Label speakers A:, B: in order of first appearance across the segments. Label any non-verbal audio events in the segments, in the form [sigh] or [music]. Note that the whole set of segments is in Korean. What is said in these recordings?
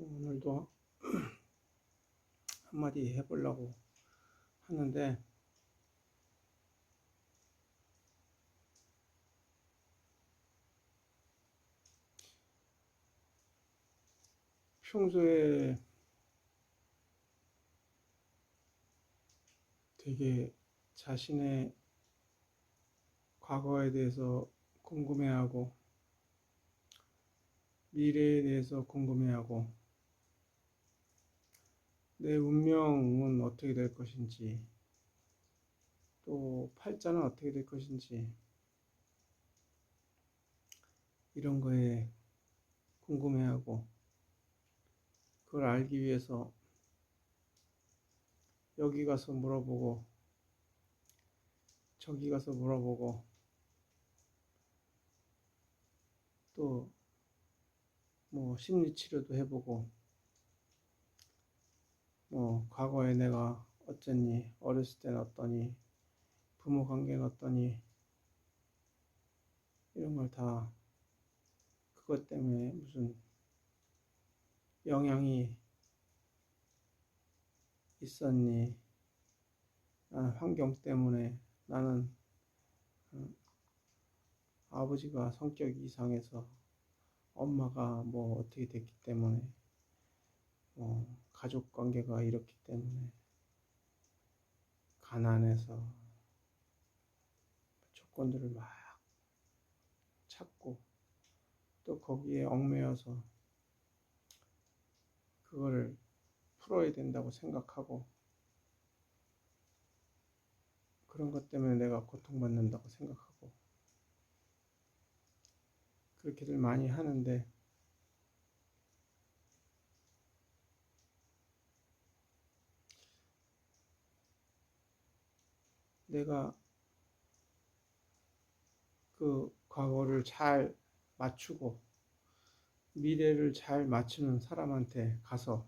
A: 오늘도 [clears throat] 한마디 해보려고 하는데 평소에 되게 자신의 과거에 대해서 궁금해하고 미래에 대해서 궁금해하고 내 운명은 어떻게 될 것인지 또 팔자는 어떻게 될 것인지 이런 거에 궁금해하고 그걸 알기 위해서 여기 가서 물어보고 저기 가서 물어보고 또 뭐 심리 치료도 해보고 뭐 과거에 내가 어쨌니 어렸을 때는 어떠니 부모 관계가 어떠니 이런 걸 다 그것 때문에 무슨 영향이 있었니 나는 환경 때문에 나는 어, 아버지가 성격이 이상해서 엄마가 뭐 어떻게 됐기 때문에 뭐 가족 관계가 이렇기 때문에 가난해서 조건들을 막 찾고 또 거기에 얽매여서 그거를 풀어야 된다고 생각하고 그런 것 때문에 내가 고통받는다고 생각하고 그렇게들 많이 하는데 내가 그 과거를 잘 맞추고 미래를 잘 맞추는 사람한테 가서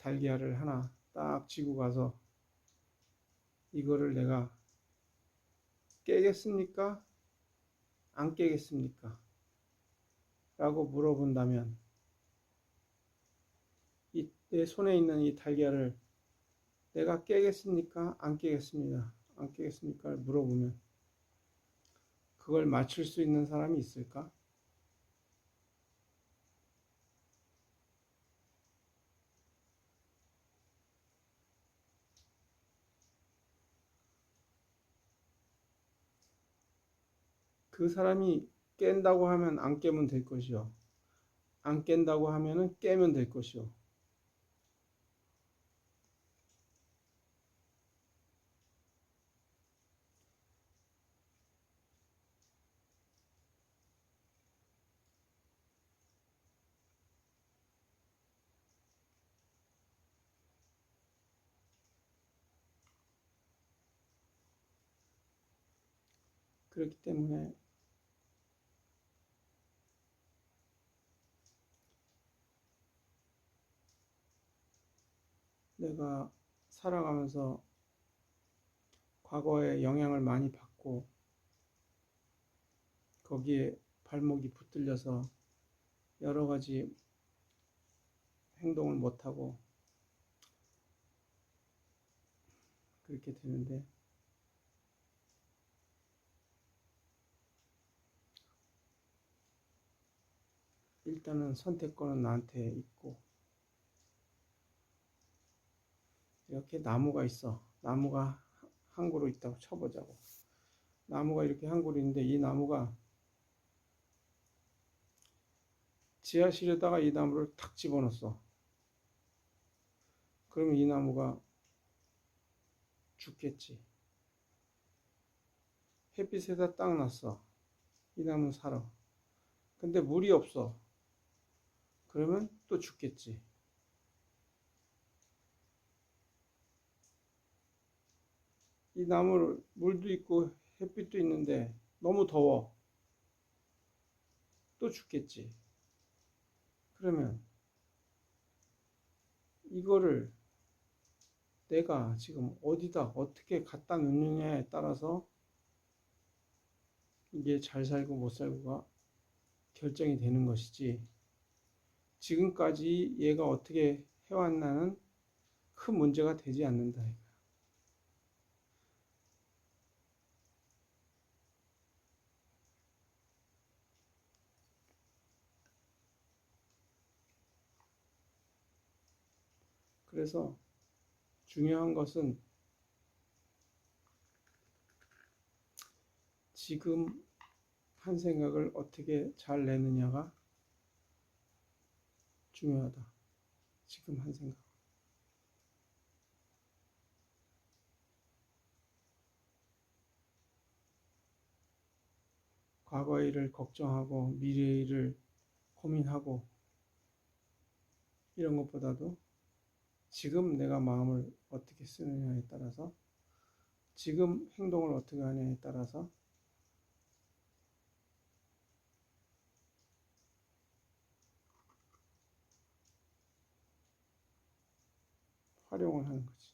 A: 달걀을 하나 딱 쥐고 가서 이거를 내가 깨겠습니까? 안 깨겠습니까? 라고 물어본다면 이 내 손에 있는 이 달걀을 내가 깨겠습니까? 안 깨겠습니다. 안 깨겠습니까? 물어보면 그걸 맞출 수 있는 사람이 있을까? 그 사람이 깬다고 하면 안 깨면 될 것이요. 안 깬다고 하면은 깨면 될 것이요. 그렇기 때문에 내가 살아가면서 과거에 영향을 많이 받고 거기에 발목이 붙들려서 여러 가지 행동을 못하고 그렇게 되는데 일단은 선택권은 나한테 있고. 이렇게 나무가 있어. 나무가 한 그루 있다고 쳐보자고. 나무가 이렇게 한 그루 있는데 이 나무가 지하실에다가 이 나무를 탁 집어넣었어. 그러면 이 나무가 죽겠지. 햇빛에다 딱 놨어. 이 나무는 살아. 근데 물이 없어 그러면 또 죽겠지. 이 나무를 물도 있고 햇빛도 있는데 너무 더워. 또 죽겠지. 그러면 이거를 내가 지금 어디다 어떻게 갖다 놓느냐에 따라서 이게 잘 살고 못 살고가 결정이 되는 것이지 지금까지 얘가 어떻게 해왔나는 큰 문제가 되지 않는다. 그래서 중요한 것은 지금 한 생각을 어떻게 잘 내느냐가 중요하다. 지금 한 생각. 과거의 일을 걱정하고 미래의 일을 고민하고 이런 것보다도 지금 내가 마음을 어떻게 쓰느냐에 따라서 지금 행동을 어떻게 하냐에 따라서 활용을 하는 거지.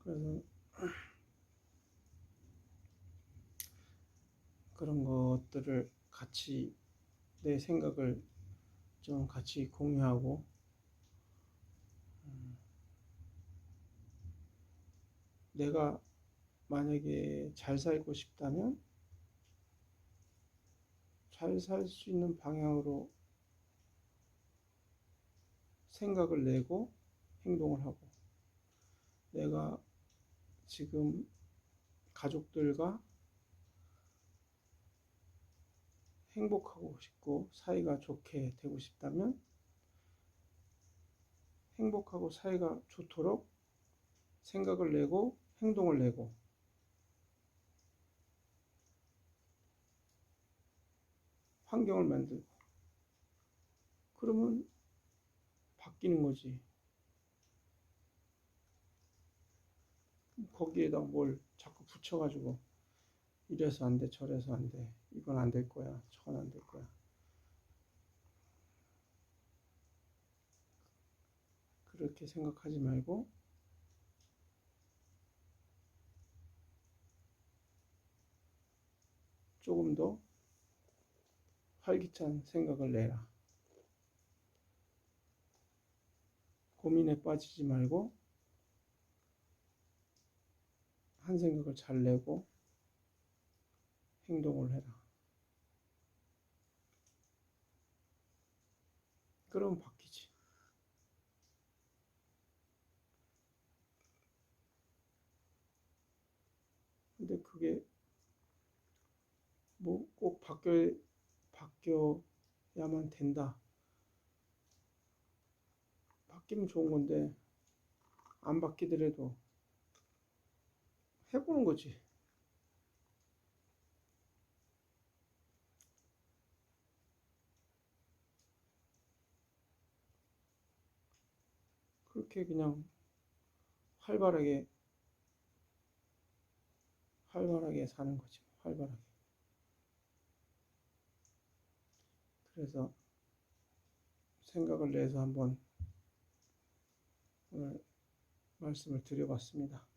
A: 그래서 그런 것들을 같이 내 생각을 좀 같이 공유하고 내가 만약에 잘 살고 싶다면 잘 살 수 있는 방향으로 생각을 내고 행동을 하고 내가 지금 가족들과 행복하고 싶고 사이가 좋게 되고 싶다면 행복하고 사이가 좋도록 생각을 내고 행동을 내고 환경을 만들고 그러면 바뀌는 거지. 거기에다 뭘 자꾸 붙여가지고 이래서 안 돼, 저래서 안 돼, 이건 안 될 거야, 저건 안 될 거야. 그렇게 생각하지 말고 조금 더 활기찬 생각을 내라. 고민에 빠지지 말고 한 생각을 잘 내고 행동을 해라. 그럼 바뀌지. 근데 그게 뭐 꼭 바뀌어, 바뀌어야만 된다. 바뀌면 좋은 건데, 안 바뀌더라도 해보는 거지. 그렇게 그냥 활발하게 활발하게 사는 거지. 활발하게. 그래서 생각을 내서 한번 오늘 말씀을 드려봤습니다.